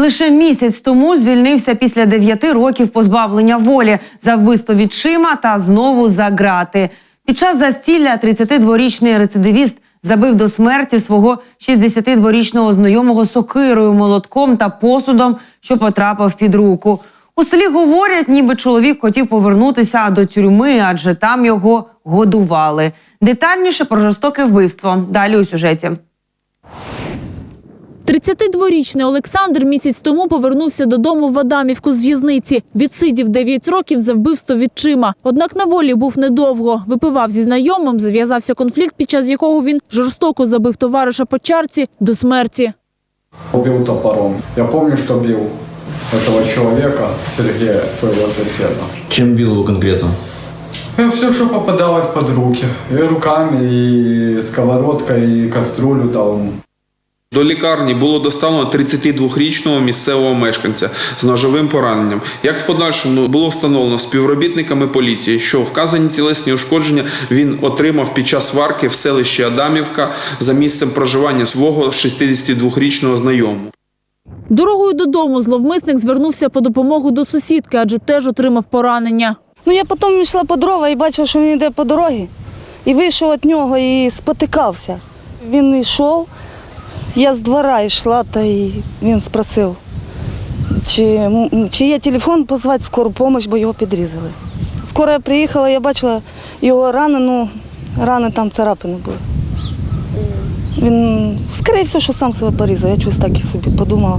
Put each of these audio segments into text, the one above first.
Лише місяць тому звільнився після дев'яти років позбавлення волі за вбивство відчима та знову за грати. Під час застілля 32-річний рецидивіст забив до смерті свого 62-річного знайомого сокирою, молотком та посудом, що потрапив під руку. У селі говорять, ніби чоловік хотів повернутися до тюрми, адже там його годували. Детальніше про жорстоке вбивство. Далі у сюжеті. 32-річний Олександр місяць тому повернувся додому в Адамівку з в'язниці. Відсидів 9 років за вбивство відчима. Однак на волі був недовго. Випивав зі знайомим, зав'язався конфлікт, під час якого він жорстоко забив товариша по чарці до смерті. Убил топором. Я помню, что бил этого человека, Сергея, своего соседа. Чем бил его конкретно? все, что попадалось под руки. И руками, и сковородкой, и кастрюлю дал ему. До лікарні було доставлено 32-річного місцевого мешканця з ножовим пораненням. Як в подальшому було встановлено співробітниками поліції, що вказані тілесні ушкодження він отримав під час сварки в селищі Адамівка за місцем проживання свого 62-річного знайомого. Дорогою додому зловмисник звернувся по допомогу до сусідки, адже теж отримав поранення. Ну я потім йшла по дрова і бачив, що він йде по дорозі. І вийшов від нього і спотикався. Він йшов, я з двора йшла, та й він спросив, чи, чи є телефон позвати скору допомогу, бо його підрізали. Скоро я приїхала, я бачила його рани, ну рани там царапини були. Він, скоріше всього, що сам себе порізав, я щось так і собі подумала.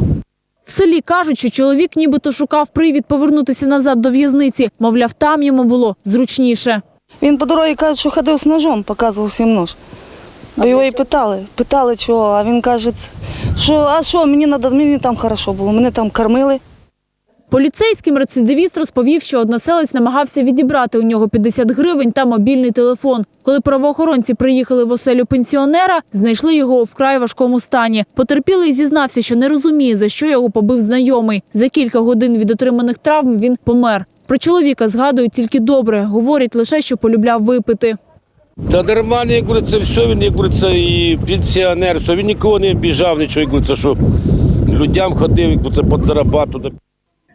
В селі кажуть, що чоловік нібито шукав привід повернутися назад до в'язниці. Мовляв, там йому було зручніше. Він по дорозі каже, що ходив з ножом, показував всім нож. Бо його і питали, питали чого, а він каже, що а що, мені надо, мені там хорошо було, мене там кормили. Поліцейським рецидивіст розповів, що односелець намагався відібрати у нього 50 гривень та мобільний телефон. Коли правоохоронці приїхали в оселю пенсіонера, знайшли його у вкрай важкому стані. Потерпілий зізнався, що не розуміє, за що його побив знайомий. За кілька годин від отриманих травм він помер. Про чоловіка згадують тільки добре. Говорять лише, що полюбляв випити. Та нормально, як говориться, все, він, як говориться, і пенсіонер, все, він нікого не обіжав, нічого, як говориться, що людям ходив, як говориться, подзарабатувати.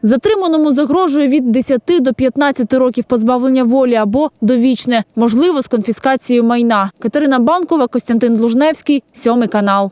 Затриманому загрожує від 10 до 15 років позбавлення волі або довічне, можливо, з конфіскацією майна. Катерина Банкова, Костянтин Длужневський, сьомий канал.